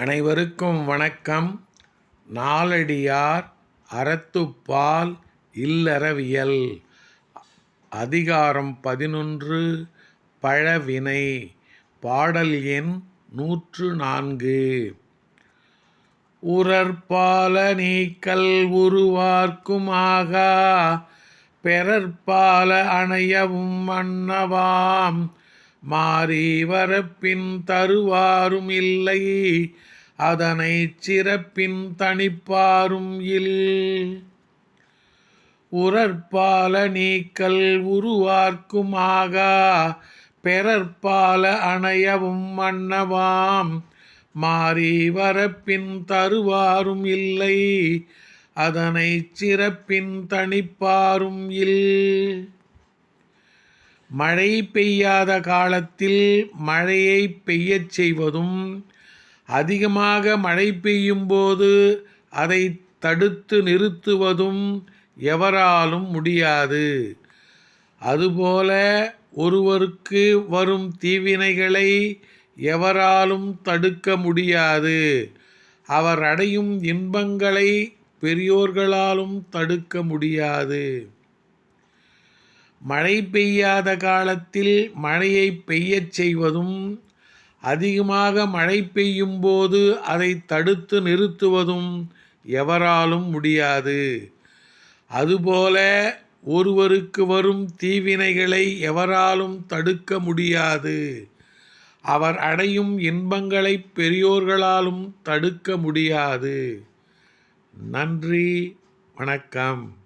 அனைவருக்கும் வணக்கம். நாலடியார் அறத்துப்பால் இல்லறவியல். அதிகாரம் பதினொன்று பழவினை. பாடல் எண் நூற்று நான்கு. உரற்பால நீக்கல் உருவார்க்குமாகா. பெறற்பால அணையவும் மன்னவாம் மாறி வரப்பின் தருவாரும் இல்லை அதனை சிறப்பின் தணிப்பாரும் இல். உரற்பால நீக்கல் உருவார்க்குமாகா பெறற்பால அணையவும் மன்னவாம் மாறி வரப்பின் தருவாரும் இல்லை அதனை சிறப்பின் தணிப்பாரும் இல். மழை பெய்யாத காலத்தில் மழையை பெய்யச் செய்வதும் அதிகமாக மழை பெய்யும் போது அதை தடுத்து நிறுத்துவதும் எவராலும் முடியாது. அதுபோல ஒருவருக்கு வரும் தீவினைகளை எவராலும் தடுக்க முடியாது. அவர் அடையும் இன்பங்களை பெரியோர்களாலும் தடுக்க முடியாது. மழை பெய்யாத காலத்தில் மழையை பெய்யச் செய்வதும் அதிகமாக மழை பெய்யும் போது அதை தடுத்து நிறுத்துவதும் எவராலும் முடியாது. அதுபோல ஒருவருக்கு வரும் தீவினைகளை எவராலும் தடுக்க முடியாது. அவர் அடையும் இன்பங்களை பெரியோர்களாலும் தடுக்க முடியாது. நன்றி வணக்கம்.